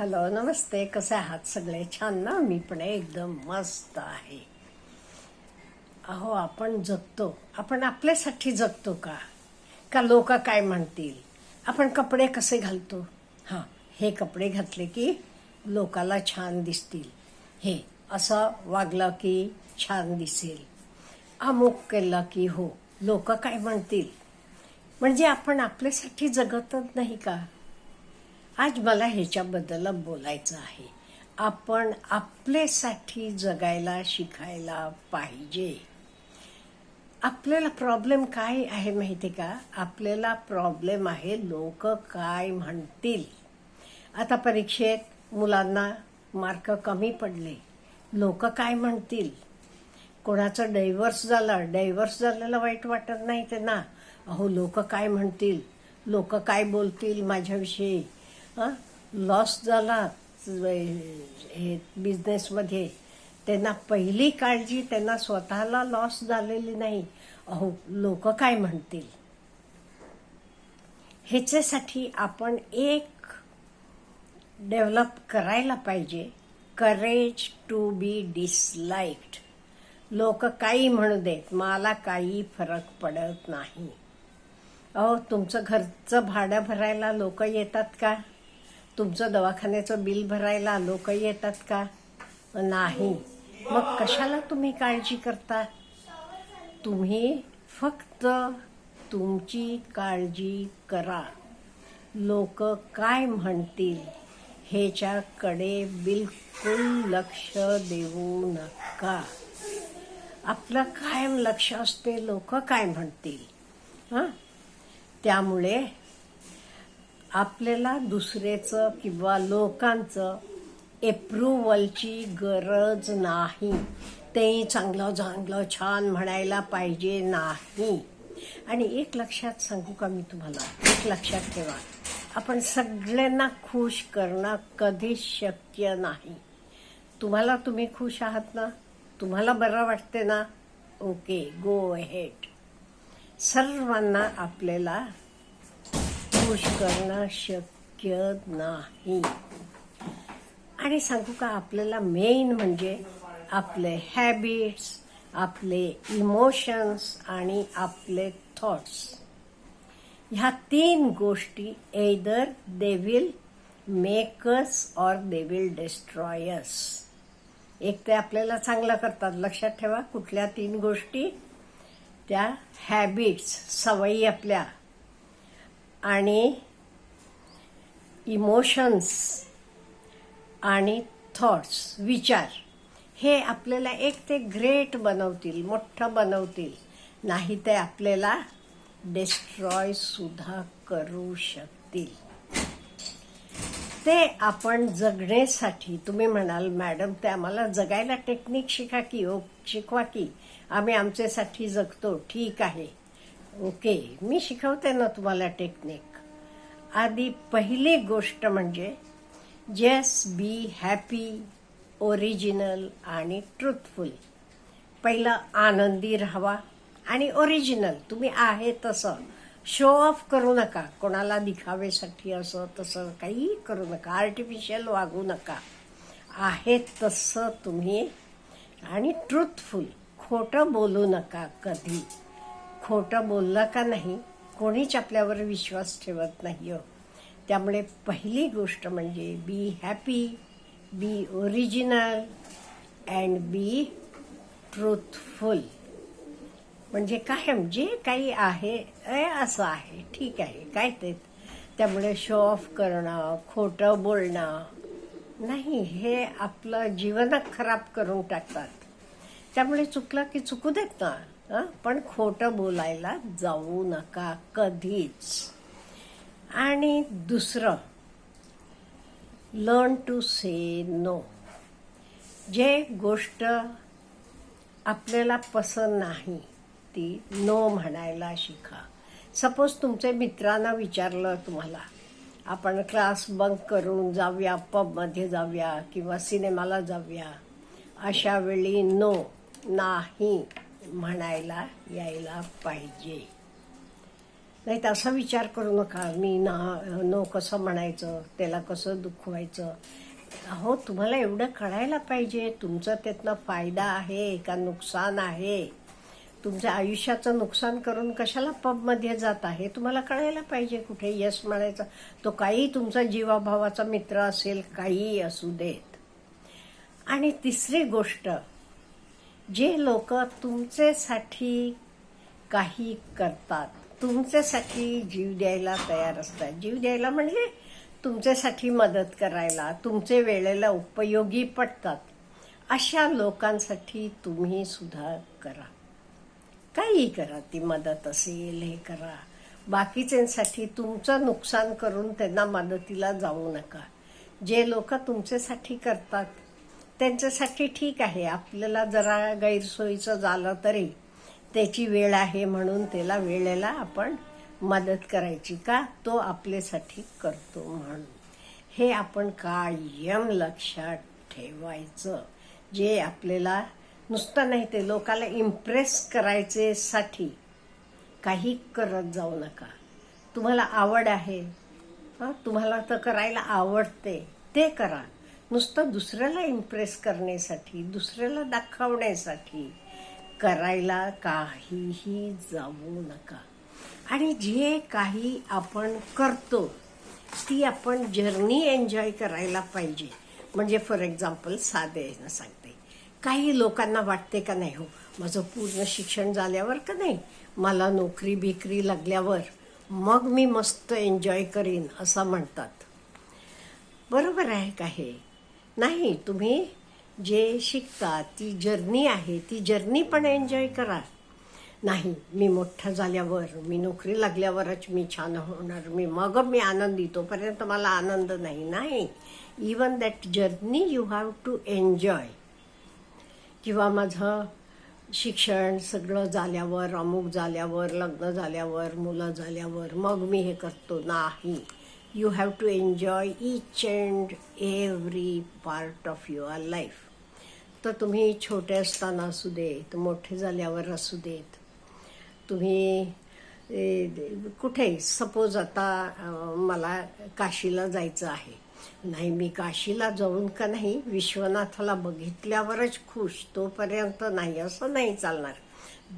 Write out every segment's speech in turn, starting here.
Hello नमस्ते कसे आहात सगळे? छान ना? मी पण एकदम मस्त आहे. अहो आपण जगतो. आपण आपल्यासाठी जगतो का? का लोक काय म्हणतील? आपण कपडे कसे घालतो? हां हे कपडे घातले की लोकाला छान दिसतील. हे असं वागलं की छान दिसेल. अमुक केलं की हो लोक काय म्हणतील? म्हणजे आपण आपल्यासाठी जगतच नाही का? आज मला ह्याच्याबद्दल बोलायचं आहे. आपण आपल्यासाठी जगायला शिकायला पाहिजे. आपल्याला प्रॉब्लेम काय आहे माहिती का? आपल्याला प्रॉब्लेम आहे लोक काय म्हणतील. आता परीक्षेत मुलांना मार्क कमी पडले. लोक काय म्हणतील? कोणाचं डायव्हर्स झालं? डायव्हर्स झालेलं वाईट वाटत नाही ते ना. अहो लोक काय म्हणतील? लोक काय बोलतील माझ्याविषयी? हां? लॉस झाला हे बिझनेसमध्ये त्यांना पहिली काळजी त्यांना स्वतःला लॉस झालेली नाही. अहो लोक काय म्हणतील? ह्याच्यासाठी आपण एक डेव्हलप करायला पाहिजे. करेज टू बी डिसलाइक्ड लोक काही म्हणू देत मला काही फरक पडत नाही. अहो तुमचं घरचं भाडं भरायला लोक येतात का? तुमचं दवाखान्याचं बिल भरायला लोक येतात का? नाही. मग कशाला तुम्ही काळजी करता? तुम्ही फक्त तुमची काळजी करा. लोक काय म्हणतील ह्याच्याकडे बिलकुल लक्ष देऊ नका. आपलं कायम लक्ष असते लोक काय म्हणतील? हां? त्यामुळे आपल्याला दुसऱ्याचं किंवा लोकांचं एप्रुव्हलची गरज नाही. तेही चांगलं चांगलं छान म्हणायला पाहिजे नाही. आणि एक लक्षात सांगू का मी तुम्हाला? एक लक्षात ठेवा. आपण सगळ्यांना खुश करणं कधीच शक्य नाही. तुम्हाला तुम्ही खुश आहात ना? तुम्हाला बरं वाटते ना? ओके गो हेट सर्वांना आपल्याला खुश करणं शक्य नाही. आणि सांगू का आपल्याला मेन म्हणजे आपले हॅबिट्स आपले इमोशन्स आणि आपले थॉट्स ह्या तीन गोष्टी either they will makers or they will destroyers एक ते आपल्याला चांगलं करतात. लक्षात ठेवा कुठल्या तीन गोष्टी? त्या हॅबिट्स सवयी आपल्या. आणि इमोशन्स आणि थॉट्स विचार हे आपल्याला एक ते ग्रेट बनवतील मोठं बनवतील. नाही ते आपल्याला डिस्ट्रॉय सुद्धा करू शकतील. ते आपण जगण्यासाठी तुम्ही म्हणाल मॅडम ते आम्हाला जगायला टेक्निक शिका की ओ शिकवा की आम्ही आमच्यासाठी जगतो. ठीक आहे. ओके मी शिकवते ना तुम्हाला टेक्निक आधी पहिली गोष्ट म्हणजे जस्ट बी हॅपी ओरिजिनल आणि ट्रुथफुल पहिलं आनंदी राहावा आणि ओरिजिनल तुम्ही आहे तसं. शो ऑफ करू नका कोणाला दिखावेसाठी असं तसं काही करू नका आर्टिफिशियल वागू नका. आहे तसं तुम्ही आणि ट्रुथफुल खोटं बोलू नका कधी. खोटं बोलला का नाही कोणीच आपल्यावर विश्वास ठेवत नाही हो. त्यामुळे पहिली गोष्ट म्हणजे be happy be original and be truthful म्हणजे कायम जे काही आहे ए असं आहे ठीक आहे काय ते. त्यामुळे शो ऑफ करणं खोटं बोलणं नाही हे आपलं जीवनच खराब करून टाकतात. त्यामुळे चुकलं की चुकू देत ना. पण खोटं बोलायला जाऊ नका कधीच. आणि दुसरं लर्न टू से नो जे गोष्ट आपल्याला पसंत नाही ती नो म्हणायला शिका. सपोज तुमच्या मित्रांना विचारलं तुम्हाला आपण क्लास बंक करून जाऊया पबमध्ये जाऊया किंवा सिनेमाला जाऊया अशा वेळी नो नाही. म्हणायला यायला पाहिजे. नाही तर असा विचार करू नका मी ना नो कसं म्हणायचं त्याला कसं दुखवायचं. हो तुम्हाला एवढं कळायला पाहिजे तुमचं त्यातनं फायदा आहे का नुकसान आहे? तुमच्या आयुष्याचं नुकसान करून कशाला पबमध्ये जात आहे? तुम्हाला कळायला पाहिजे कुठे यश म्हणायचं. तो काही तुमचा जीवाभावाचा मित्र असेल काहीही असू देत. आणि तिसरी गोष्ट जे लोक तुमच्यासाठी काही करतात तुमच्यासाठी जीव द्यायला तयार असतात. जीव द्यायला म्हणजे तुमच्यासाठी मदत करायला तुमचे वेळेला उपयोगी पडतात. अशा लोकांसाठी तुम्ही सुद्धा करा. काही करा ती मदत असेल हे करा. बाकीच्यांसाठी तुमचं नुकसान करून त्यांना मदतीला जाऊ नका. जे लोक तुमच्यासाठी करतात त्यांच्यासाठी ठीक आहे. आपल्याला जरा गैरसोयीचं झालं तरी त्याची वेळ आहे म्हणून त्याला वेळेला आपण मदत करायची का? तो आपल्यासाठी करतो म्हणून. हे आपण कायम लक्षात ठेवायचं. जे आपल्याला नुसतं नाही ते लोकाला इम्प्रेस करायचे साठी काही करत जाऊ नका. तुम्हाला आवड आहे. तुम्हाला तर करायला आवडते. ते करा. नुसतं दुसऱ्याला इम्प्रेस करण्यासाठी दुसऱ्याला दाखवण्यासाठी करायला काहीही जाऊ नका. आणि जे काही आपण करतो ती आपण जर्नी एन्जॉय करायला पाहिजे. म्हणजे फॉर एक्झाम्पल साधे सांगते. काही लोकांना वाटते का नाही हो माझं पूर्ण शिक्षण झाल्यावर का नाही? मला नोकरी बिकरी लागल्यावर मग मी मस्त एन्जॉय करीन असं म्हणतात. बरोबर आहे का हे? नाही तुम्ही जे शिकता ती जर्नी आहे ती जर्नी पण एन्जॉय करा. नाही मी मोठं झाल्यावर मी नोकरी लागल्यावरच मी छान होणार मी मग मी आनंदी तोपर्यंत मला आनंद नाही. नाही even that journey you have to enjoy किंवा माझं शिक्षण सगळं झाल्यावर अमुक झाल्यावर लग्न झाल्यावर मुलं झाल्यावर मग मी हे करतो. नाही. You have to enjoy each and every part of your life तर तुम्ही छोटे असताना असू देत मोठे झाल्यावर असू देत. तुम्ही कुठे सपोज आता मला काशीला जायचं आहे. नाही मी काशीला जाऊन का नाही विश्वनाथाला बघितल्यावरच खुश तोपर्यंत नाही असं नाही चालणार.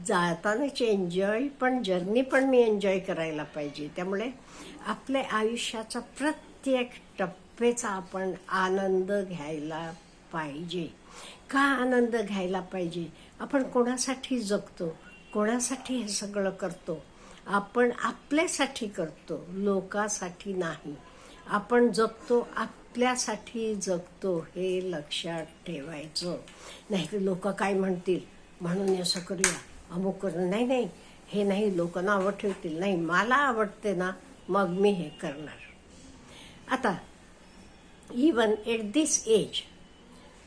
जातानाच एन्जॉय पण जर्नी पण मी एन्जॉय करायला पाहिजे. त्यामुळे आपल्या आयुष्याचा प्रत्येक टप्पेचा आपण आनंद घ्यायला पाहिजे. का आनंद घ्यायला पाहिजे? आपण कोणासाठी जगतो? कोणासाठी हे सगळं करतो? आपण आपल्यासाठी करतो लोकासाठी नाही. आपण जगतो आपल्यासाठी जगतो हे लक्षात ठेवायचं. नाही तर लोक काय म्हणतील? म्हणून असं करूया. अमुक करू. नाही नाही. हे नाही लोक आवड ठेवतील. नाही मला आवडते ना. मग मी हे करणार. आता इवन एट दिस एज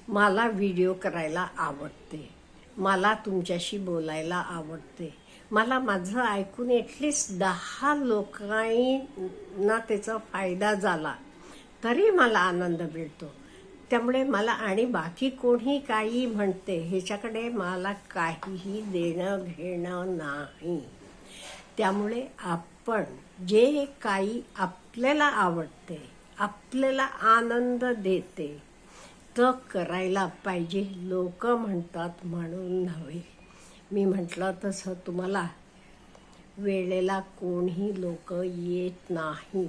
मला व्हिडिओ करायला आवडते. मला तुमच्याशी बोलायला आवडते. मला माझं ऐकून एटलिस्ट दहा लोकांना त्याचा फायदा झाला. तरी मला आनंद मिळतो. त्यामुळे मला आणि बाकी कोणी काही म्हणते ह्याच्याकडे मला काहीही देणं घेणं नाही. त्यामुळे आपण जे काही आपल्याला आवडते आपल्याला आनंद देते तर करायला पाहिजे. लोक म्हणतात म्हणून नव्हे. मी म्हटलं तसं तुम्हाला वेळेला कोणीही लोक येत नाही.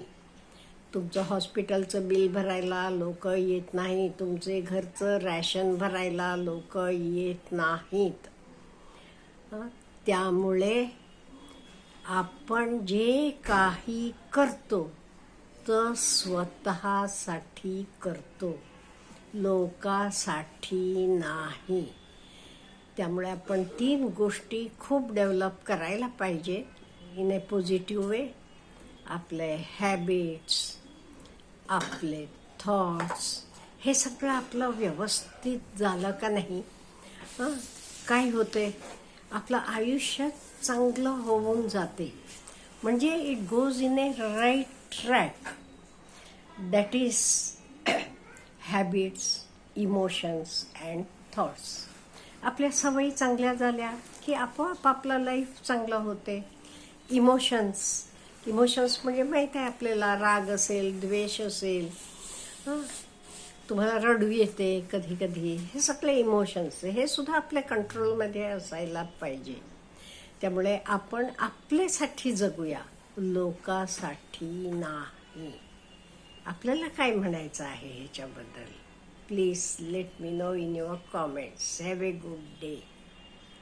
तुमचं हॉस्पिटलचं बिल भरायला लोक येत नाही. तुमचे घरचं रॅशन भरायला लोक येत नाहीत. त्यामुळे आपण जे काही करतो तर स्वतःसाठी करतो. लोकासाठी नाही. त्यामुळे आपण तीन गोष्टी खूप डेव्हलप करायला पाहिजे इन ए पॉझिटिव्ह वे आपले हॅबिट्स आपले थॉट्स हे सगळं आपलं व्यवस्थित झालं का नाही? काय होते आपलं आयुष्य चांगलं होऊन जाते. म्हणजे it goes in a right track that is habits emotions and thoughts आपल्या सवयी चांगल्या झाल्या की आपोआप आपलं लाईफ चांगलं होते. इमोशन्स इमोशन्स म्हणजे माहीत आहे आपल्याला राग असेल द्वेष असेल. तुम्हाला रडू येते कधी कधी. हे सगळे इमोशन्स हे सुद्धा आपल्या कंट्रोलमध्ये असायला पाहिजे. त्यामुळे आपण आपल्यासाठी जगूया लोकासाठी नाही. आपल्याला काय म्हणायचं आहे ह्याच्याबद्दल? Please let me know in your comments have a good day